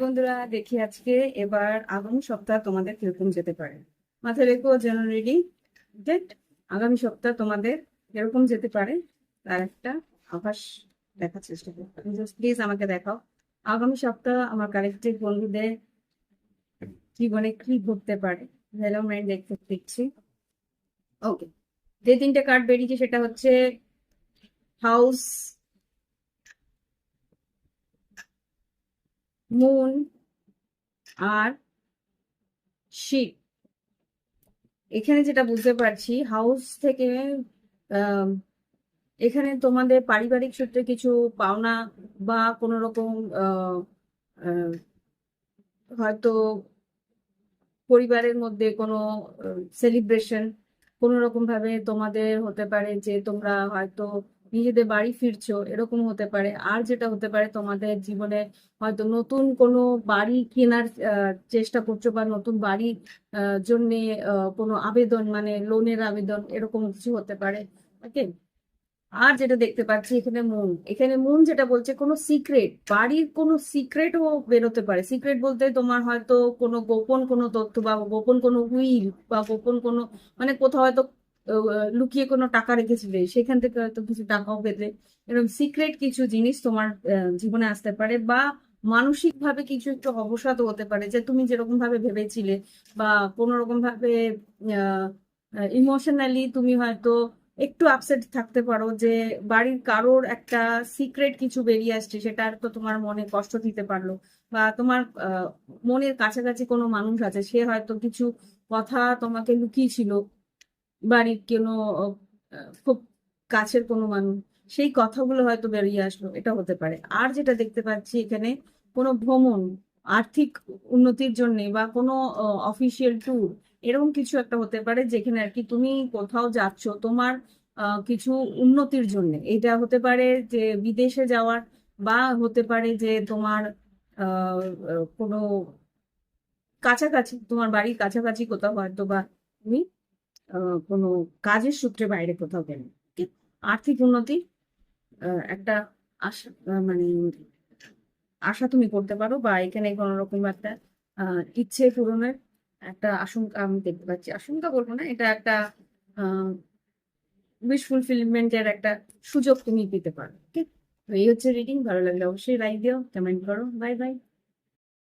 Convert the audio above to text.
বন্ধুরা, দেখি আজকে এবার আগামী সপ্তাহ তোমাদের কীরকম যেতে পারে। মাথায় রেখো, যেন রেডি ডেট আগামী সপ্তাহ তোমাদের কীরকম যেতে পারে, তার একটা আভাস দেখার চেষ্টা করো প্লিজ আমাকে দেখাও। আগামী সপ্তাহ আমার কালেক্টিভ বন্ধুদের জীবনে কি ঘটতে পারে? মাইন্ড দেখতে দেখছি। ওকে যে তিনটে কার্ড বেরিয়েছে সেটা হচ্ছে হাউস মুন আর শিপ এখানে যেটা বুঝতে পারছি হাউস থেকে এখানে তোমাদের পারিবারিক সূত্রে কিছু পাওনা বা কোনো রকম হয়তো পরিবারের মধ্যে কোনো সেলিব্রেশন কোনো রকম ভাবে তোমাদের হতে পারে যে তোমরা হয়তো নিজেদের বাড়ি ফিরছো এরকম হতে পারে। আর যেটা হতে পারে তোমাদের জীবনে হয়তো নতুন কোনো বাড়ি কেনার চেষ্টা করছ বা নতুন আহ, জন্যে কোনো আবেদন মানে লোনের আবেদন এরকম কিছু হতে পারে। ওকে? আর যেটা দেখতে পাচ্ছি এখানে মুন এখানে মুন যেটা বলছে কোনো সিক্রেট বাড়ির কোনো সিক্রেটও বেরোতে পারে। সিক্রেট বলতে তোমার হয়তো কোনো গোপন কোনো তথ্য বা গোপন কোনো উইল বা গোপন কোনো মানে কোথাও হয়তো লুকিয়ে কোনো টাকা রেখেছিলে, সেখান থেকে হয়তো কিছু টাকাও পেতে। এরকম সিক্রেট কিছু জিনিস তোমার জীবনে আসতে পারে বা মানসিক ভাবে কিছু একটু অবসাদও হতে পারে, যে তুমি যেরকম ভাবে ভেবেছিলে বা কোনো রকম ভাবে ইমোশনালি তুমি হয়তো একটু আপসেট থাকতে পারো, যে বাড়ির কারোর একটা সিক্রেট কিছু বেরিয়ে আসছে, সেটা তো তোমার মনে কষ্ট দিতে পারল বা তোমার মনের কাছাকাছি কোনো মানুষ আছে, সে হয়তো কিছু কথা তোমাকে লুকিয়েছিল। বাড়ির কোনো খুব কাছের কোনো মানুষ, সেই কথাগুলো হয়তো বেরিয়ে আসলো, এটা হতে পারে। আর যেটা দেখতে পাচ্ছি এখানে, কোনো ভ্রমণ, আর্থিক উন্নতির জন্য বা কোনো অফিসিয়াল ট্যুর এরকম কিছু একটা হতে পারে যেখানে আর কি তুমি কোথাও যাচ্ছ তোমার কিছু উন্নতির জন্য। এটা হতে পারে যে বিদেশে যাওয়ার বা হতে পারে যে তোমার কোনো কাছাকাছি, তোমার বাড়ির কাছাকাছি কোথাও হয়তো বা তুমি কোনো কাজের সূত্রে বাইরে কোথাও গেলে? আর্থিক উন্নতি একটা আশা মানে আশা তুমি করতে পারো বা এখানে কোনো রকম একটা ইচ্ছে পূরণের একটা আশঙ্কা আমি দেখতে পাচ্ছি। আশঙ্কা বলব না, এটা একটা উইশ ফুলফিলমেন্টের একটা সুযোগ তুমি পেতে পারো। ঠিক? এই হচ্ছে রিডিং ভালো লাগলে অবশ্যই লাইক দিও কমেন্ট করো। Bye bye